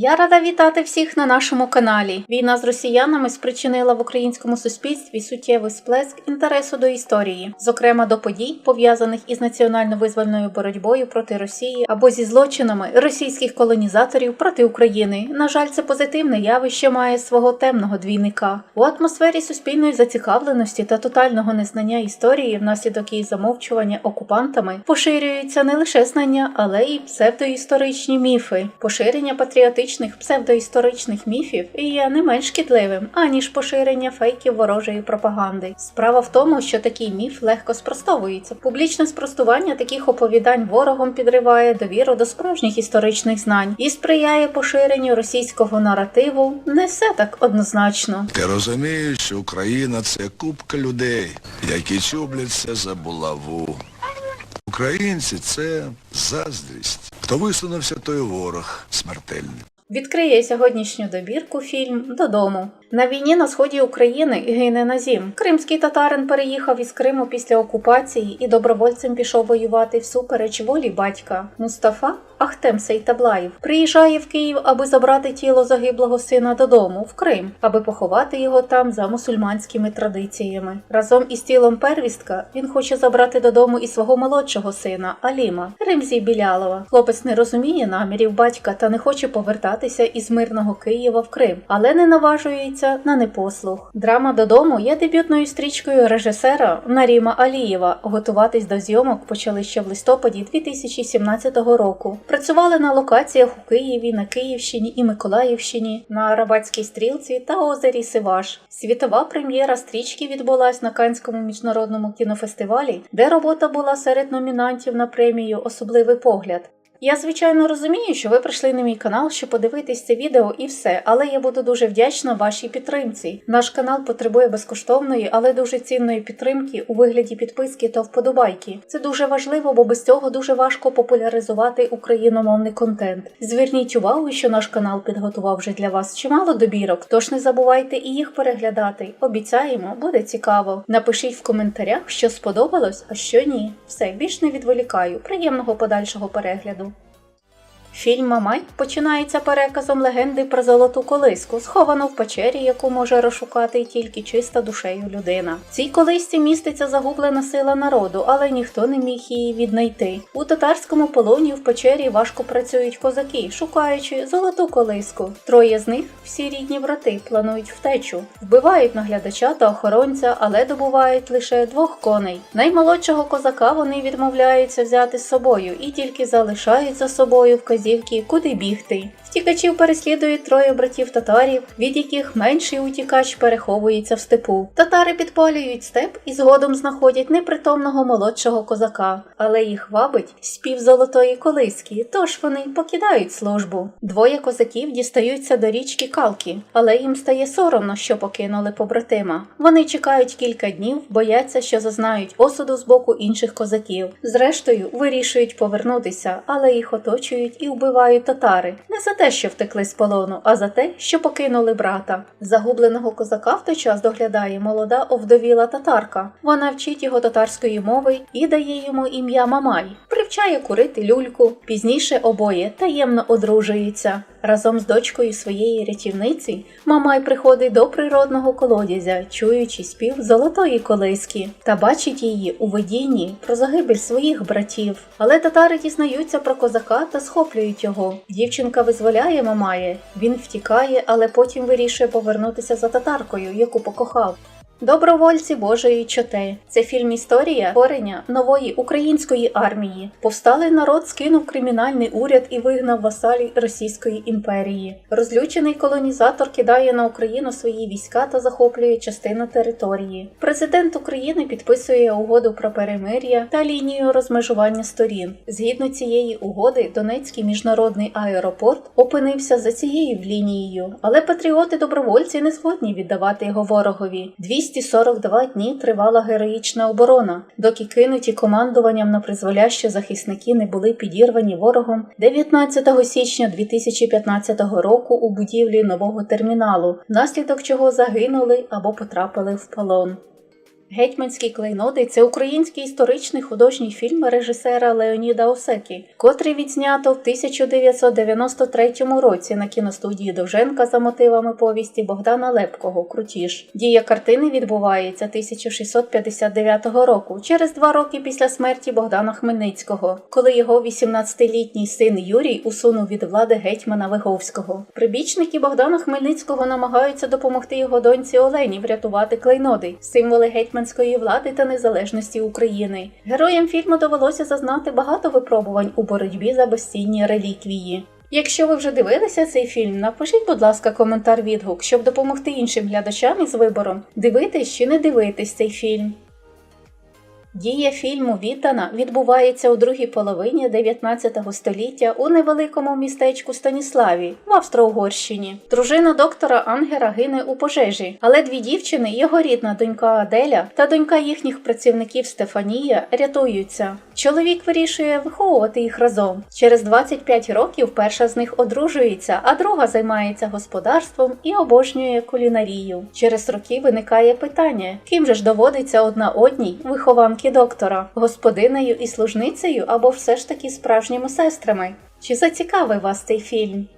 Я рада вітати всіх на нашому каналі. Війна з росіянами спричинила в українському суспільстві суттєвий сплеск інтересу до історії, зокрема до подій, пов'язаних із національно-визвольною боротьбою проти Росії або зі злочинами російських колонізаторів проти України. На жаль, це позитивне явище має свого темного двійника у атмосфері суспільної зацікавленості та тотального незнання історії, внаслідок її замовчування окупантами, поширюються не лише знання, але й псевдоісторичні міфи, поширення патріотичних псевдоісторичних міфів і є не менш шкідливим, аніж поширення фейків ворожої пропаганди. Справа в тому, що такий міф легко спростовується. Публічне спростування таких оповідань ворогом підриває довіру до справжніх історичних знань і сприяє поширенню російського наративу. Не все так однозначно. Ти розумієш, що Україна це купка людей, які чубляться за булаву. Українці це заздрість. Хто висунувся, той ворог смертельний. Відкриє сьогоднішню добірку фільм Додому. На війні на сході України гине Назім. Кримський татарин переїхав із Криму після окупації і добровольцем пішов воювати всупереч волі батька. Мустафа Ахтем Сейтаблаєв приїжджає в Київ, аби забрати тіло загиблого сина додому в Крим, аби поховати його там за мусульманськими традиціями. Разом із тілом первістка він хоче забрати додому і свого молодшого сина Аліма Римзі Білялова. Хлопець не розуміє намірів батька та не хоче повертатися із мирного Києва в Крим, але не наважується на непослух. Драма додому є дебютною стрічкою режисера Наріма Алієва. Готуватись до зйомок почали ще в листопаді 2017 року. Працювали на локаціях у Києві, на Київщині і Миколаївщині, на Арабатській стрілці та озері Сиваш. Світова прем'єра стрічки відбулась на Канському міжнародному кінофестивалі, де робота була серед номінантів на премію Особливий погляд. Я звичайно розумію, що ви прийшли на мій канал, щоб подивитись це відео і все, але я буду дуже вдячна вашій підтримці. Наш канал потребує безкоштовної, але дуже цінної підтримки у вигляді підписки та вподобайки. Це дуже важливо, бо без цього дуже важко популяризувати україномовний контент. Зверніть увагу, що наш канал підготував вже для вас чимало добірок, тож не забувайте і їх переглядати. Обіцяємо, буде цікаво. Напишіть в коментарях, що сподобалось, а що ні. Все більш не відволікаю. Приємного подальшого перегляду. Фільм Мамай починається переказом легенди про золоту колиску, сховану в печері, яку може розшукати тільки чиста душею людина. В цій колисці міститься загублена сила народу, але ніхто не міг її віднайти. У татарському полоні в печері важко працюють козаки, шукаючи золоту колиску. Троє з них, всі рідні брати, планують втечу, вбивають наглядача та охоронця, але добувають лише двох коней. Наймолодшого козака вони відмовляються взяти з собою і тільки залишають за собою вказівки, куди бігти. Втікачів переслідують троє братів татарів, від яких менший утікач переховується в степу. Татари підпалюють степ і згодом знаходять непритомного молодшого козака, але їх вабить спів золотої колиски, тож вони покидають службу. Двоє козаків дістаються до річки Калки, але їм стає соромно, що покинули побратима. Вони чекають кілька днів, бояться, що зазнають осуду з боку інших козаків. Зрештою, вирішують повернутися, але їх оточують і вбивають татари. Не за те, що втекли з полону, а за те, що покинули брата. Загубленого козака в той час доглядає молода овдовіла татарка. Вона вчить його татарської мови і дає йому ім'я Мамай, привчає курити люльку. Пізніше обоє таємно одружуються. Разом з дочкою своєї рятівниці Мамай приходить до природного колодязя, чуючи спів золотої колиски, та бачить її у видінні про загибель своїх братів. Але татари дізнаються про козака та схоплюють його. Дівчинка визволяє Мамає. Він втікає, але потім вирішує повернутися за татаркою, яку покохав. Добровольці Божої чоти. Це фільм історія творення нової української армії. Повсталий народ скинув кримінальний уряд і вигнав васалів Російської імперії. Розлючений колонізатор кидає на Україну свої війська та захоплює частину території. Президент України підписує угоду про перемир'я та лінію розмежування сторін. Згідно цієї угоди, Донецький міжнародний аеропорт опинився за цією лінією, але патріоти-добровольці не згодні віддавати його ворогові. 242 дні тривала героїчна оборона, доки кинуті командуванням на призволяще захисники не були підірвані ворогом 19 січня 2015 року у будівлі нового терміналу, внаслідок чого загинули або потрапили в полон. Гетьманські клейноди це український історичний художній фільм режисера Леоніда Осекі, котрий відзнято в 1993 році на кіностудії Довженка за мотивами повісті Богдана Лепкого Крутіж. Дія картини відбувається 1659 року, через два роки після смерті Богдана Хмельницького, коли його 18-літній син Юрій усунув від влади гетьмана Виговського. Прибічники Богдана Хмельницького намагаються допомогти його доньці Олені врятувати клейноди, символи гетьманської влади та незалежності України. Героям фільму довелося зазнати багато випробувань у боротьбі за безцінні реліквії. Якщо ви вже дивилися цей фільм, напишіть, будь ласка, коментар відгук, щоб допомогти іншим глядачам із вибором, дивитись чи не дивитись цей фільм. Дія фільму Віддана відбувається у другій половині 19 століття у невеликому містечку Станіславі в Австро-Угорщині. Дружина доктора Ангера гине у пожежі, але дві дівчини, його рідна донька Аделя та донька їхніх працівників Стефанія рятуються. Чоловік вирішує виховувати їх разом. Через 25 років перша з них одружується, а друга займається господарством і обожнює кулінарію. Через роки виникає питання, ким же ж доводиться одна одній вихованки доктора, господинею і служницею або все ж таки справжніми сестрами. Чи зацікавив вас цей фільм?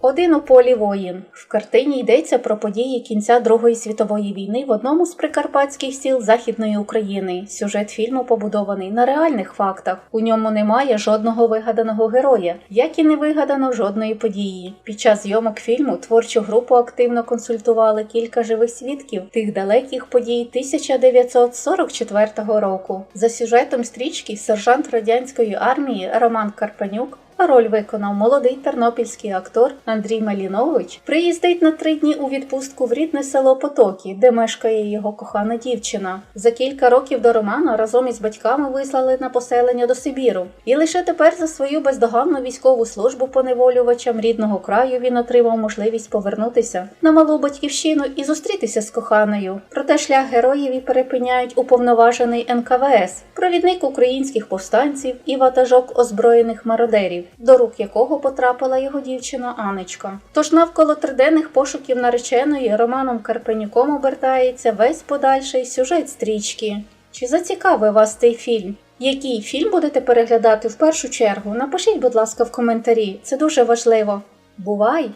Один у полі воїн. В картині йдеться про події кінця Другої світової війни в одному з прикарпатських сіл Західної України. Сюжет фільму побудований на реальних фактах. У ньому немає жодного вигаданого героя, як і не вигадано жодної події. Під час зйомок фільму творчу групу активно консультували кілька живих свідків тих далеких подій 1944 року. За сюжетом стрічки сержант радянської армії Роман Карпанюк а роль виконав молодий тернопільський актор Андрій Малінович, приїздить на три дні у відпустку в рідне село Потоки, де мешкає його кохана дівчина. За кілька років до Романа разом із батьками вислали на поселення до Сибіру. І лише тепер за свою бездоганну військову службу поневолювачам рідного краю він отримав можливість повернутися на малу батьківщину і зустрітися з коханою. Проте шлях героїв і перепиняють уповноважений НКВС, провідник українських повстанців і ватажок озброєних мародерів до рук якого потрапила його дівчина Анечка. Тож навколо триденних пошуків нареченої Романом Карпенюком обертається весь подальший сюжет стрічки. Чи зацікавив вас цей фільм? Який фільм будете переглядати в першу чергу? Напишіть, будь ласка, в коментарі, це дуже важливо. Бувай!